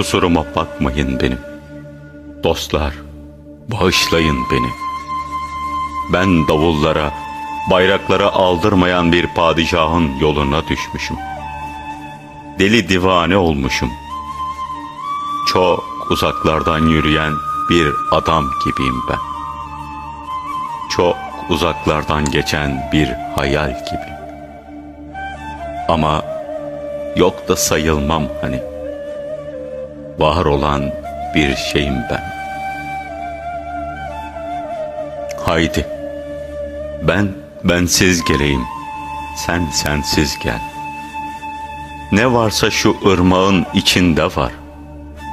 kusuruma bakmayın benim. Dostlar, bağışlayın beni. Ben davullara, bayraklara aldırmayan bir padişahın yoluna düşmüşüm. Deli divane olmuşum. Çok uzaklardan yürüyen bir adam gibiyim ben. Çok uzaklardan geçen bir hayal gibi. Ama yok da sayılmam hani. Var olan bir şeyim ben. Haydi. Ben bensiz geleyim. Sen sensiz gel. Ne varsa şu ırmağın içinde var.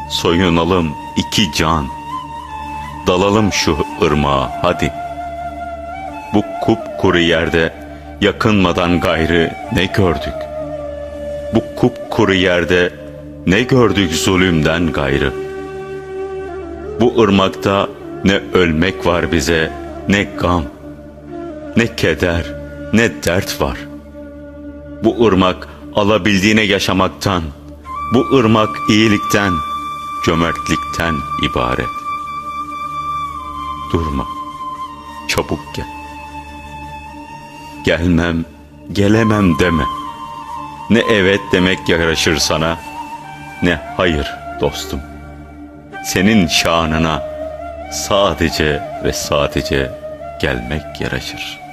Soyunalım iki can. Dalalım şu ırmağa hadi. Bu kupkuru yerde yakınmadan gayrı ne gördük? Bu kupkuru yerde ne gördük zulümden gayrı? Bu ırmakta ne ölmek var bize, ne gam, ne keder, ne dert var. Bu ırmak alabildiğine yaşamaktan, bu ırmak iyilikten, cömertlikten ibaret. Durma, çabuk gel. Gelmem, gelemem deme. Ne evet demek yaraşır sana, ne hayır dostum. Senin şanına sadece ve sadece gelmek yaraşır.''